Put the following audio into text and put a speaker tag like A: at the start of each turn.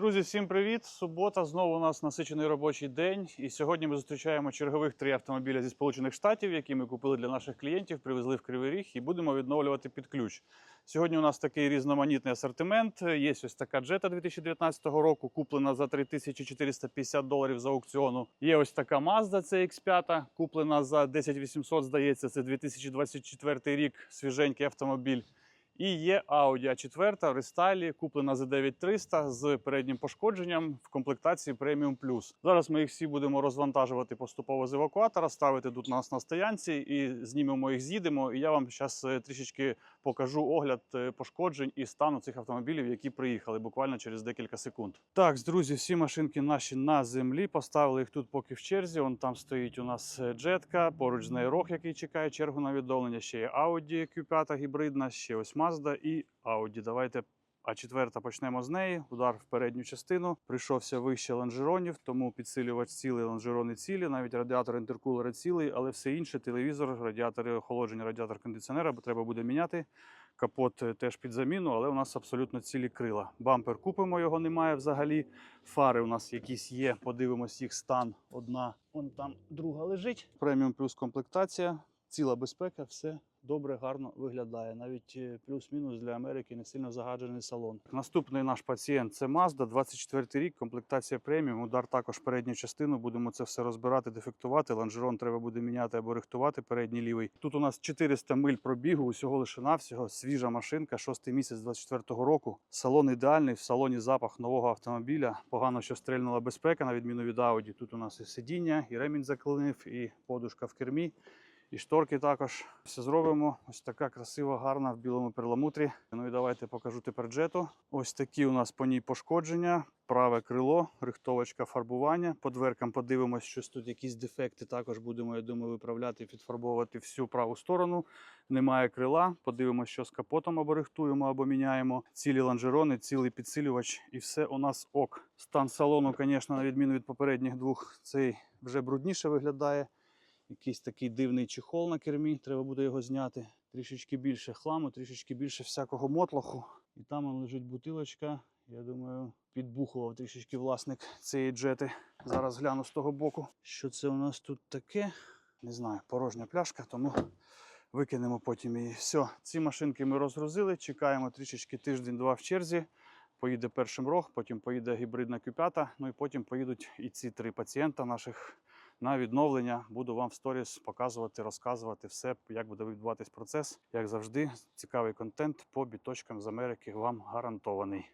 A: Друзі, всім привіт! Субота знову у нас насичений робочий день. І сьогодні ми зустрічаємо чергових три автомобіля зі Сполучених Штатів, які ми купили для наших клієнтів, привезли в Кривий Ріг і будемо відновлювати під ключ. Сьогодні у нас такий різноманітний асортимент. Є ось така джета 2019 року, куплена за 3450 доларів з аукціону. Є ось така Mazda CX5, куплена за 10800, здається, це 2024 рік, свіженький автомобіль. І є Audi A4 в рестайлі, куплена за 9300 з переднім пошкодженням в комплектації Premium Plus. Зараз ми їх всі будемо розвантажувати поступово з евакуатора, ставити тут нас на стоянці і знімемо їх, з'їдемо. І я вам зараз трішечки покажу огляд е, пошкоджень і стану цих автомобілів, які приїхали буквально через декілька секунд. Так, друзі, всі машинки наші на землі. Поставили їх тут поки в черзі. Вон там стоїть у нас е, джетка, поруч з нею рог, який чекає чергу на відновлення. Ще є Audi Q5 гібридна, ще ось Mazda і Audi. Давайте. А четверта почнемо з неї. Удар в передню частину. Прийшовся вище лонжеронів, тому підсилювач цілий, лонжерони цілі, навіть радіатор інтеркулера цілий, але все інше телевізор, радіатори охолодження, радіатор кондиціонера, бо треба буде міняти. Капот е, теж під заміну, але у нас абсолютно цілі крила. Бампер купимо, його немає взагалі. Фари у нас якісь є. Подивимось їх стан. Одна, вон там друга лежить. Преміум плюс комплектація, ціла безпека, все добре, гарно виглядає. Навіть е, плюс-мінус для Америки не сильно загаджений салон. Наступний наш пацієнт це Mazda, 24 рік, комплектація преміум. Удар також передню частину. Будемо це все розбирати, дефектувати. Лонжерон треба буде міняти або рихтувати. Передній лівий. Тут у нас 400 миль пробігу, усього лише навсього. Свіжа машинка, шостий місяць 24-го року. Салон ідеальний. В салоні запах нового автомобіля. Погано, що стрельнула безпека, на відміну від Audi. Тут у нас і сидіння, і ремінь заклинив, і подушка в кермі. І шторки також все зробимо. Ось така красива, гарна в білому перламутрі. Ну і давайте покажу тепер джету. Ось такі у нас по ній пошкодження. Праве крило, рихтовочка фарбування. По дверкам подивимось, щось тут якісь дефекти. Також будемо, я думаю, виправляти, підфарбовувати всю праву сторону. Немає крила. Подивимось, що з капотом або рихтуємо, або міняємо. Цілі лонжерони, цілий підсилювач, і все у нас ок. Стан салону, звісно, на відміну від попередніх двох, цей вже брудніше виглядає. Якийсь такий дивний чехол на кермі, треба буде його зняти. Трішечки більше хламу, трішечки більше всякого мотлоху. І там лежить бутилочка. Я думаю, підбухував трішечки власник цієї джети. Зараз гляну з того боку. Що це у нас тут таке? Не знаю, порожня пляшка, тому викинемо потім її. Все, ці машинки ми розгрузили. Чекаємо трішечки тиждень-два в черзі. Поїде першим рог, потім поїде гібридна Q5, ну і потім поїдуть і ці три пацієнта наших на відновлення. Буду вам в сторіс показувати, розказувати все, як буде відбуватись процес. Як завжди, цікавий контент по біточкам з Америки вам гарантований.